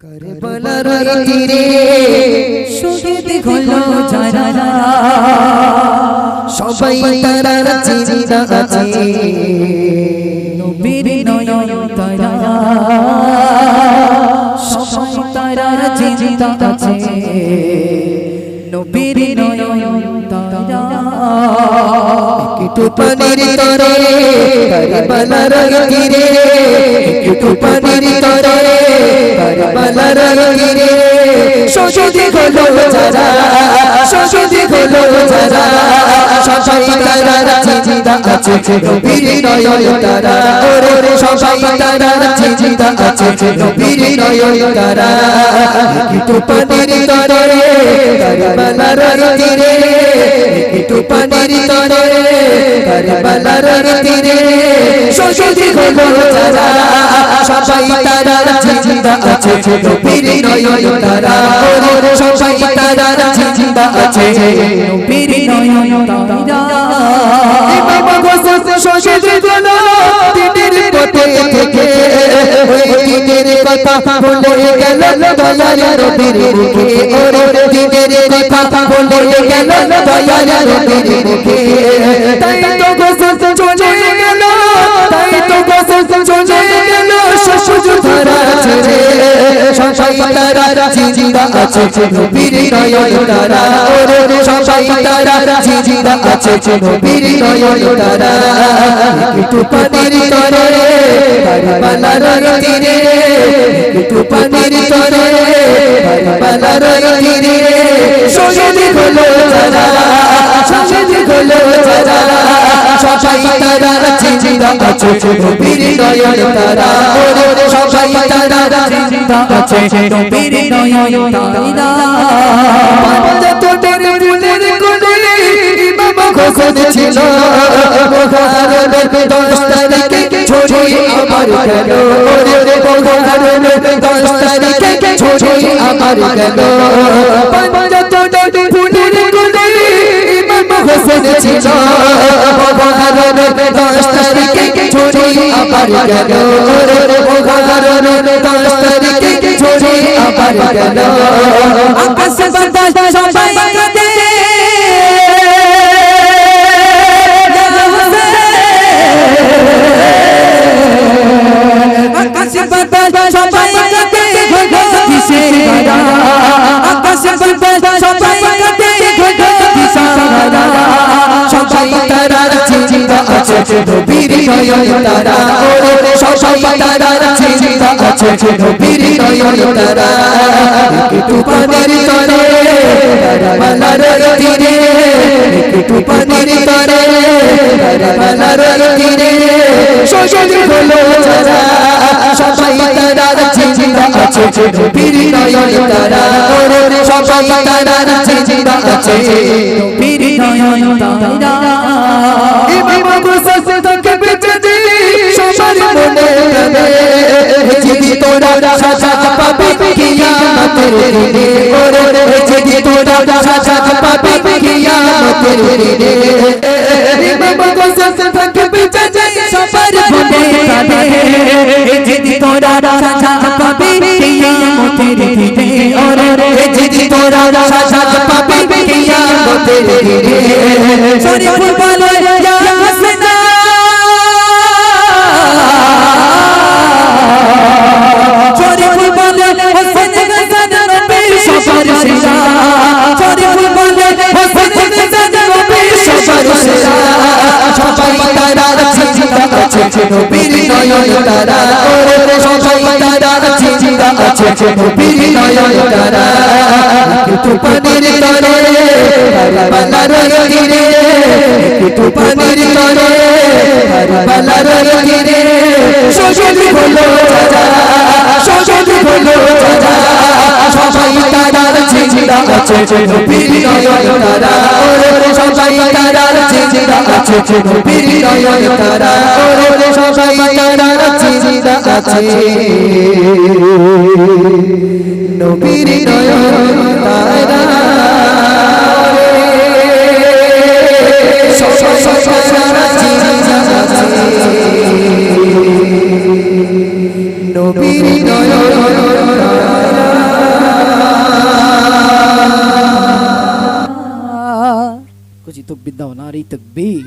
কারবালার তীরে শহীদ হলো যারা সবাই তারা চিন্তা আছে নবীর নয়ন তারা সবাই তারা চিন্তা আছে নবীর নয়ন তারা একটু পানির তরে কারবালার তীরে একটু পানির তরে কারবালার তীরে শহীদ হলো যারা শহীদ হলো যারা সবাই তারা চিন্তা আছে নবীর নয়ন তারা ওরে সবাই তারা চিন্তা আছে নবীর নয়ন তারা একটু পানির তরে কারবালার তীরে একটু পানির তরে কারবালার তীরে শহীদ হলো যারা সবাই তারা চিন্তা আছে নবীর নয়ন তারা। সবাই তারা চিন্তা আছে নবীর কথা বলে গেল দয়াল আছে নবীর নয়ন তারা। ওরে সবাই তারা জিন্দা আছে নবীর নয়ন তীরে। একটু পানির তরে তারা আছে নবীর নয়ন তারা। সবাই তারা জিন্দা আছে, নবীর নয়ন তারা। যত ফুলের কোলে ইমাম খোকন ছিল বহারের দশ তারিখে ছোড়ি আমার গেল। ওরে দশ তারিখে ছোড়ি আমার গেল। যত ফুলের ইমাম হোসেন ছিল বহারের দশ তারিখে ছোড়ি আমার গেল। ওরে দশ তারিখে ছোড়ি আমার গেল আকাশ সবাই আকাশ সবাই কাঁদে কিসের গাড়া আকাশ আছে নবীর নয়ন তারা ওরে সবাই তারা চিন্তা আছে নবীর নয়ন তারা একটু পানির তরে কারবালার তীরে একটু পানির তরে কারবালার তীরে শোষণ হলো যারা সবাই তারা চিন্তা আছে নবীর নয়ন তারা ওরে সবাই তারা চিন্তা আছে নবীর নয়ন তারা কিয়ামতের দিনে ওরে যদি তোরা সাজা পাবি কিয়ামতের দিনে ইমাম হোসেন তাকে বেঁচে দে সবার মনে প্রাণে যদি তোরা সাজা পাবি কিয়ামতের দিনে ওরে যদি তোরা সাজা পাবি আছে নবীর নয়ন তারা ওরে সবাই তারা চিন্তা আছে নবীর নয়ন তারা একটু পানির তরে কারবালার তীরে একটু পানির তরে কারবালার তীরে শহীদ হলো যারা শহীদ হলো যারা সবাই তারা চিন্তা আছে নবীর নয়ন তারা ওরে সবাই তারা চিন্তা আছে নবীর নয়ন তারা ওরে কাছে। নবীর নয়ন তারা নবীর নয়ন কুচি তকবির দাও নারী তকবির।